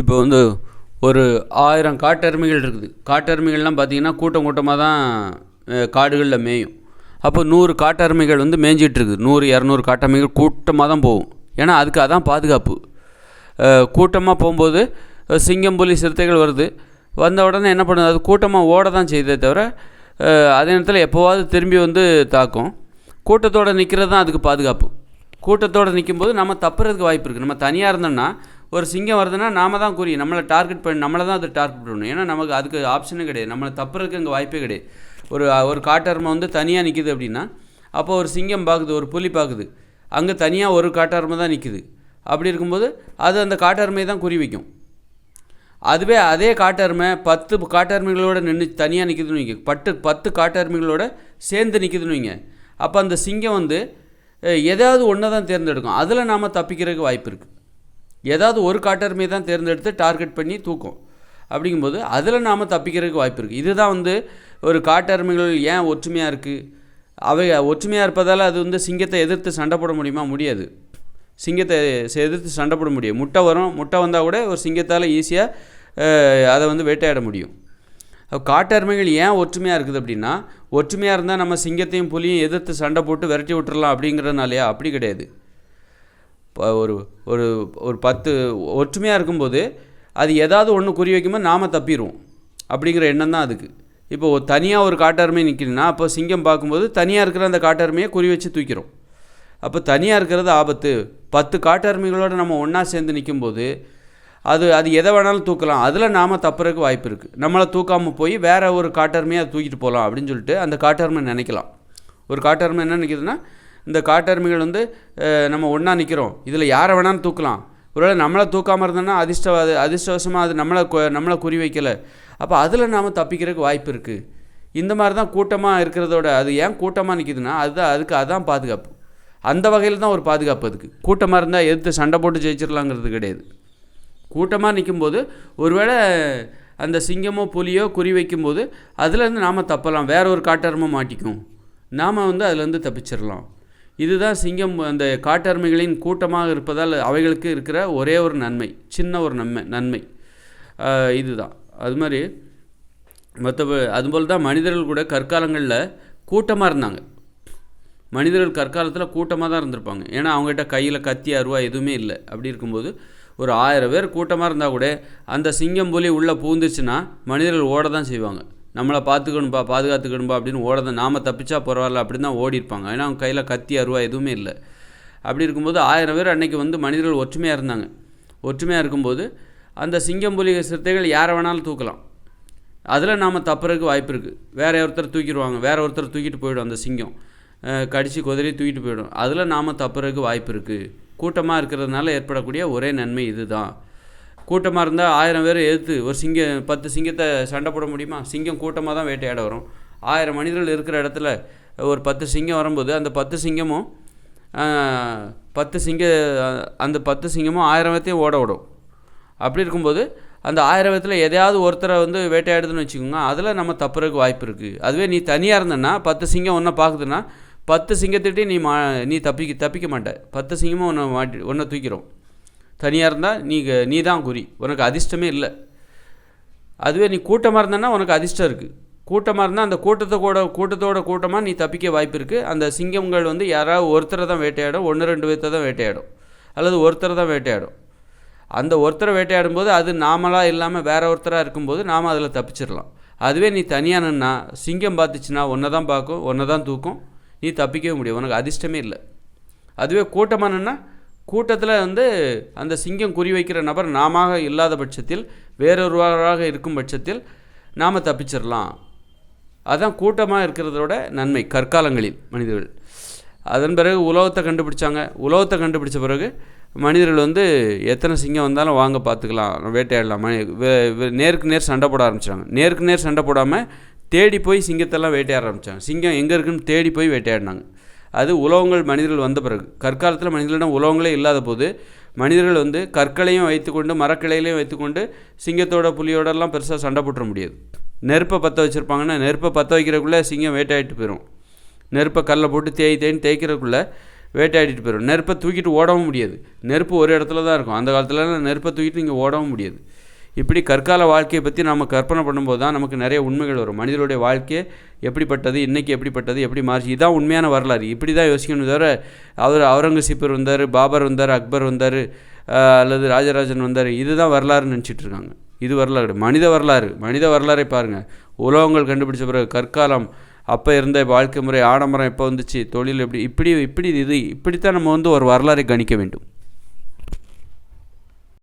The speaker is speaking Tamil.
இப்போ வந்து ஒரு ஆயிரம் காட்டெருமைகள் இருக்குது. காட்டெருமைகள்லாம் பார்த்தீங்கன்னா கூட்டம் கூட்டமாக தான் காடுகளில் மேயும். அப்போ நூறு காட்டெருமைகள் வந்து மேய்ஞ்சிட்டு இருக்குது நூறு இரநூறு காட்டெருமைகள் கூட்டமாக தான் போகும். ஏன்னா அதுக்கு அதான் பாதுகாப்பு. கூட்டமாக போகும்போது சிங்கம் புலி சிறுத்தைகள் வருது. வந்த உடனே என்ன பண்ணுது? அது கூட்டமாக ஓட தான் செய்தே தவிர அதே நேரத்தில் எப்போவாவது திரும்பி வந்து தாக்கும். கூட்டத்தோடு நிற்கிறது தான் அதுக்கு பாதுகாப்பு. கூட்டத்தோடு நிற்கும்போது நம்ம தப்புறதுக்கு வாய்ப்பு இருக்குது நம்ம தனியாக இருந்தோம்னா ஒரு சிங்கம் வருதுன்னா நாம தான் குறி நம்மளை டார்கெட் பண்ணி நம்மளை தான் அது டார்கெட் பண்ணணும். ஏன்னா நமக்கு அதுக்கு ஆப்ஷனே கிடையாது. நம்மளை தப்புறதுக்கு அங்கே வாய்ப்பே கிடையாது. ஒரு ஒரு காட்டெருமை வந்து தனியாக நிற்கிது அப்படின்னா அப்போ ஒரு சிங்கம் பார்க்குது ஒரு புலி பார்க்குது அங்கே தனியாக ஒரு காட்டெருமை தான் நிற்கிது அப்படி இருக்கும்போது அது அந்த காட்டெருமையை தான் குறி வைக்கும். அதுவே அதே காட்டெருமை பத்து காட்டெருமைகளோட நின்று தனியாக நிற்கிதுன்னு வைங்க. பட்டு பத்து காட்டெருமைகளோட சேர்ந்து நிற்கிதுன்னு வைங்க. அப்போ அந்த சிங்கம் வந்து எதாவது ஏதாவது ஒன்றை தான் தேர்ந்தெடுக்கும். அதில் நாம் தப்பிக்கிறதுக்கு வாய்ப்பு இருக்குது ஏதாவது ஒரு காட்டெருமையை தான் தேர்ந்தெடுத்து டார்கெட் பண்ணி தூக்கும். அப்படிங்கும்போது அதில் நாம் தப்பிக்கிறதுக்கு வாய்ப்பு இருக்குது இதுதான் வந்து ஒரு காட்டெருமைகள் ஏன் ஒற்றுமையாக இருக்குது அவை ஒற்றுமையாக இருப்பதால் அது வந்து சிங்கத்தை எதிர்த்து சண்டை போட முடியுமா? முடியாது. சிங்கத்தை எதிர்த்து சண்டை போட முடியும் முட்டை வரும். முட்டை வந்தால் கூட ஒரு சிங்கத்தால் ஈஸியாக அதை வந்து வேட்டையாட முடியும். காட்டெருமைகள் ஏன் ஒற்றுமையாக இருக்குது அப்படின்னா ஒற்றுமையாக இருந்தால் நம்ம சிங்கத்தையும் புலியும் எதிர்த்து சண்டை போட்டு விரட்டி விட்டுறலாம் அப்படிங்கிறதுனாலயா? அப்படி கிடையாது. ஒரு ஒரு ஒரு பத்து ஒற்றுமையாக இருக்கும்போது அது ஏதாவது ஒன்று குறி வைக்கும்போது நாம் தப்பிடுவோம் அப்படிங்கிற எண்ணம் தான் அதுக்கு. இப்போ தனியாக ஒரு காட்டாருமே நிற்கிறதுனா அப்போ சிங்கம் பார்க்கும்போது தனியாக இருக்கிற அந்த காட்டாருமையை குறி வச்சு தூக்கிறோம். அப்போ தனியாக இருக்கிறது ஆபத்து. பத்து காட்டாருமைகளோடு நம்ம ஒன்றா சேர்ந்து நிற்கும்போது அது அது எதை வேணாலும் தூக்கலாம். அதில் நாம் தப்புறதுக்கு வாய்ப்பு இருக்குது நம்மளை தூக்காமல் போய் வேறு ஒரு காட்டாருமையை அதை தூக்கிட்டு போகலாம் அப்படின்னு சொல்லிட்டு அந்த காட்டாருமை நினைக்கலாம். ஒரு காட்டாருமை என்ன நினைக்குதுன்னா இந்த காட்டெருமைகள் வந்து நம்ம ஒன்றா நிற்கிறோம் இதில் யாரை வேணாலும் தூக்கலாம். ஒருவேளை நம்மளை தூக்காமல் இருந்தோன்னா அதிர்ஷ்ட அது அதிர்ஷ்டவசமாக அது நம்மளை நம்மளை குறி வைக்கலை. அப்போ அதில் நாம் தப்பிக்கிறதுக்கு வாய்ப்பு இருக்குது இந்த மாதிரி தான் கூட்டமாக இருக்கிறதோட அது ஏன் கூட்டமாக நிற்கிதுன்னா அதுதான் அதுக்கு அதான் பாதுகாப்பு. அந்த வகையில் தான் ஒரு பாதுகாப்பு அதுக்கு. கூட்டமாக இருந்தால் எதிர்த்து சண்டை போட்டு ஜெயிச்சிடலாங்கிறது கிடையாது. கூட்டமாக நிற்கும்போது ஒருவேளை அந்த சிங்கமோ புலியோ குறி வைக்கும்போது அதுலேருந்து நாம் தப்பலாம். வேற ஒரு காட்டெருமை மாட்டிக்கும். நாம் வந்து அதுலேருந்து தப்பிச்சிடலாம் இதுதான் சிங்கம் அந்த காட்டெருமைகளின் கூட்டமாக இருப்பதால் அவைகளுக்கு இருக்கிற ஒரே ஒரு நன்மை சின்ன ஒரு நன்மை நன்மை. இதுதான். அது மாதிரி மற்ற அதுபோல் தான் மனிதர்கள் கூட கற்காலங்களில் கூட்டமாக இருந்தாங்க. மனிதர்கள் கற்காலத்தில் கூட்டமாக தான் இருந்திருப்பாங்க. ஏன்னா அவங்ககிட்ட கையில் கத்தி அருவா எதுவுமே இல்லை. அப்படி இருக்கும்போது ஒரு ஆயிரம் பேர் கூட்டமாக இருந்தால் கூட அந்த சிங்கம் புலி உள்ளே பூந்துச்சுன்னா மனிதர்கள் ஓட தான் செய்வாங்க. நம்மளை பார்த்துக்கணும்பா பாதுகாத்துக்கணும்பா அப்படின்னு ஓட நாம் தப்பிச்சா பரவாயில்ல அப்படின்னு தான் ஓடி இருப்பாங்க. ஏன்னா அவங்க கையில் கத்தி அருவா எதுவுமே இல்லை. அப்படி இருக்கும்போது ஆயிரம் பேர் அன்றைக்கி வந்து மனிதர்கள் ஒற்றுமையாக இருந்தாங்க. ஒற்றுமையாக இருக்கும்போது அந்த சிங்கம் புலி சிறுத்தைகள் யாரை வேணாலும் தூக்கலாம். அதில் நாம் தப்புறதுக்கு வாய்ப்பு இருக்குது வேறு ஒருத்தர் தூக்கிடுவாங்க. வேறு ஒருத்தர் தூக்கிட்டு போயிடும் அந்த சிங்கம். கடித்து கடிச்சு தூக்கிட்டு போயிடும். அதில் நாம் தப்புறதுக்கு வாய்ப்பு இருக்குது கூட்டமாக இருக்கிறதுனால ஏற்படக்கூடிய ஒரே நன்மை இதுதான். கூட்டமாக இருந்தால் ஆயிரம் பேர் எதிர்த்து ஒரு சிங்கம் பத்து சிங்கத்தை சண்டை போட முடியுமா? சிங்கம் கூட்டமாக தான் வேட்டையாட வரும். ஆயிரம் மனிதர்கள் இருக்கிற இடத்துல ஒரு பத்து சிங்கம் வரும்போது அந்த பத்து சிங்கமும் பத்து சிங்க அந்த பத்து சிங்கமும் ஆயிரம் பேர்த்தையும் ஓட விடும். அப்படி இருக்கும்போது அந்த ஆயிரம் பேர்த்தில் எதையாவது ஒருத்தரை வந்து வேட்டையாடுதுன்னு வச்சுக்கோங்க அதில் நம்ம தப்புறதுக்கு வாய்ப்பு இருக்குது அதுவே நீ தனியாக இருந்தேன்னா பத்து சிங்கம் ஒன்றை பார்க்குதுன்னா பத்து சிங்கத்திட்டே நீ மா நீ தப்பிக்க தப்பிக்க மாட்ட. பத்து சிங்கமும் ஒன்றை மாட்டி ஒன்றை தூக்கிடும் தனியாக இருந்தால் நீ நீ தான் குறி. உனக்கு அதிர்ஷ்டமே இல்லை. அதுவே நீ கூட்டமாக இருந்தன்னா உனக்கு அதிர்ஷ்டம் இருக்குது கூட்டமாக இருந்தால் அந்த கூட்டத்தை கூட கூட்டத்தோட கூட்டமாக நீ தப்பிக்க வாய்ப்பு இருக்குது அந்த சிங்கங்கள் வந்து யாராவது ஒருத்தரை தான் வேட்டையாடும். ஒன்று ரெண்டு பேர்த்தை தான் வேட்டையாடும். அல்லது ஒருத்தரை தான் வேட்டையாடும். அந்த ஒருத்தரை வேட்டையாடும் போது அது நாமளாக இல்லாமல் வேற ஒருத்தராக இருக்கும்போது நாம் அதில் தப்பிச்சிடலாம் அதுவே நீ தனியானன்னா சிங்கம் பார்த்துச்சுன்னா ஒன்றை தான் பார்க்கும் ஒன்றை தான் தூக்கும். நீ தப்பிக்கவே முடியும் உனக்கு அதிர்ஷ்டமே இல்லை. அதுவே கூட்டமானன்னா கூட்டத்தில் வந்து அந்த சிங்கம் குறி வைக்கிற நபர் நாம இல்லாத பட்சத்தில் வேறொருவராக இருக்கும் பட்சத்தில் நாம் தப்பிச்சிடலாம் அதுதான் கூட்டமாக இருக்கிறதோட நன்மை கற்காலங்களில் மனிதர்கள். அதன் பிறகு உலகத்தை கண்டுபிடிச்சாங்க. உலகத்தை கண்டுபிடிச்ச பிறகு மனிதர்கள் வந்து எத்தனை சிங்கம் வந்தாலும் வாங்க பார்த்துக்கலாம் வேட்டையாடலாம். மனி- நேருக்கு நேர் சண்டை போட ஆரம்பிச்சாங்க நேருக்கு நேர் சண்டை போடாமல் தேடி போய் சிங்கத்தெல்லாம் வேட்டையாட ஆரம்பிச்சாங்க. சிங்கம் எங்கே இருக்குன்னு தேடி போய் வேட்டையாடினாங்க. அது உலோகங்கள் மனிதர்கள் வந்த பிறகு. கற்காலத்தில் மனிதர்களிடம் உலோகங்களே இல்லாத போது மனிதர்கள் வந்து கற்களையும் வைத்துக்கொண்டு மரக்கிளையிலையும் வைத்துக்கொண்டு சிங்கத்தோட புலியோடலாம் பெருசாக சண்டை போட்டுற முடியாது. நெருப்பை பற்ற வச்சுருப்பாங்கன்னா நெருப்பை பற்ற வைக்கிறக்குள்ளே சிங்கம் வேட்டையாடிட்டு போயிடும் நெருப்பை கல்லை போட்டு தேய் தேய்ன்னு தேய்க்கிறதுக்குள்ளே வேட்டையாடிட்டு போயிடும் நெருப்பை தூக்கிட்டு ஓடவும் முடியாது. நெருப்பு ஒரு இடத்துல தான் இருக்கும். அந்த காலத்துலலாம் நெருப்பை தூக்கிட்டு இங்கே ஓடவும் முடியாது. இப்படி கற்கால வாழ்க்கையை பற்றி நம்ம கற்பனை பண்ணும்போது தான் நமக்கு நிறைய உண்மைகள் வரும். மனிதனுடைய வாழ்க்கையை எப்படிப்பட்டது இன்றைக்கி எப்படிப்பட்டது எப்படி மாறிச்சு இதான் உண்மையான வரலாறு. இப்படி தான் யோசிக்கணும் தவிர அவர் அவுரங்கசீப்பர் வந்தார் பாபர் வந்தார் அக்பர் வந்தார் அல்லது ராஜராஜன் வந்தார் இதுதான் வரலாறுன்னு நினச்சிட்டு இருக்காங்க. இது வரலாறு மனித வரலாறு. மனித வரலாறை பாருங்கள் உலகங்கள் கண்டுபிடிச்ச பிறகு கற்காலம் அப்போ இருந்த வாழ்க்கை முறை ஆடம்பரம் எப்போ வந்துச்சு தொழில் எப்படி இப்படி இப்படி இது இப்படித்தான் நம்ம வந்து ஒரு வரலாறை கணிக்க வேண்டும்.